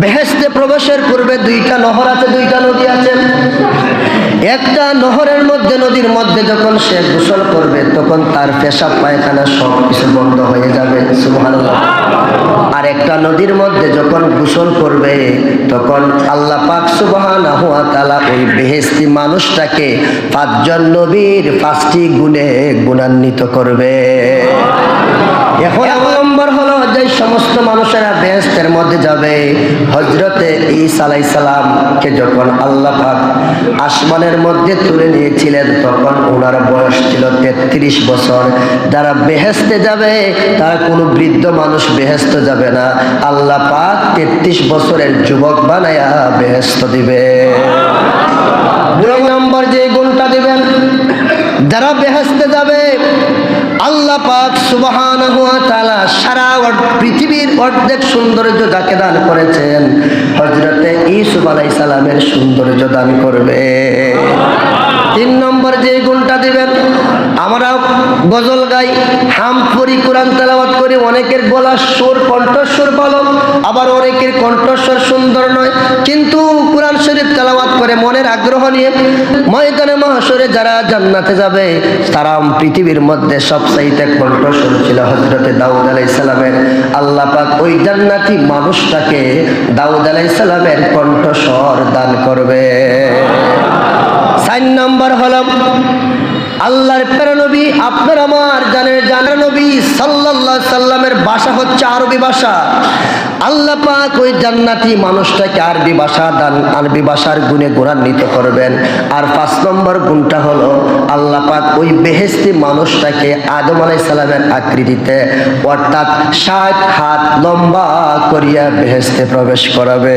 বেহেস্তে প্রবেশের পূর্বে দুইটা নহর আছে দুইটা নদী আছে। একটা নহরের মধ্যে, নদীর মধ্যে যখন সে গোসল করবে, তখন তার পেশাব পায়খানা সব কিছু বন্ধ হয়ে যাবে। আর একটা নদীর মধ্যে যখন গোসল করবে, তখন আল্লাহ পাক সুবহানাহু ওয়া ওই বেহেশতি মানুষটাকে পাঁচজন নবীর পাঁচটি গুণে গুণান্বিত করবে এখন এক নম্বর হলো যে সমস্ত মানুষেরা বেহেস্তের মধ্যে যাবে হজরতে ঈসা আলাই সালামকে যখন আল্লাহ আসমানের মধ্যে তুলে নিয়েছিলেন, তখন ওনার বয়স ছিল তেত্রিশ বছর। যারা বেহেস্তে যাবে, তারা কোনো বৃদ্ধ মানুষ বেহেস্ত যাবে না। আল্লাহ পাক তেত্রিশ বছরের যুবক বানায়া বেহেস্ত দিবে দুই নম্বর যে গুণটা দিবেন যারা বেহেস্তে যাবে আল্লাহ পাক সুবহানাহু ওয়া সারা পৃথিবীর অর্ধেক সৌন্দর্য যাকে দান করেছেন। হজরতে ইউসুফ আলাইহিস সালামের সৌন্দর্য দান করবে। তিন নম্বর যে গুণটা দিবেন, আমরা গজল গাই, হাম পরি কোরআন তেলাওয়াত করি, অনেকের গলার সুর কণ্ঠস্বর ভালো, আবার অনেকের কণ্ঠস্বর সুন্দর নয়। কিন্তু শরীফ তেলাওয়াত করে মনের আগ্রহ নিয়ে ময়দানে মহাসরে যারা জান্নাতে যাবে, তারা পৃথিবীর মধ্যে সবচাইতে কণ্ঠস্বর ছিল হজরতে দাউদ আলাই সালামের। আল্লাহ পাক ওই জান্নাতি মানুষটাকে দাউদ আলাইহিস সালামের কণ্ঠস্বর দান করবে। চার নম্বর হল, আল্লাহর প্রেরনবী আপনার আমার জানের জানার নবী সাল্লাল্লাহ সাল্লামের ভাষা হচ্ছে আরবি ভাষা। আল্লাহ পাক ওই জান্নাতি মানুষটাকে আরবি ভাষা দান, আরবি ভাষার গুণে গুণান্বিত করবেন। আর পাঁচ নম্বর গুণটা হলো, আল্লাহ পাক ওই বেহেস্তি মানুষটাকে আদম আলাই সালামের আকৃতিতে অর্থাৎ ষাট হাত লম্বা করিয়া বেহেস্তে প্রবেশ করাবে।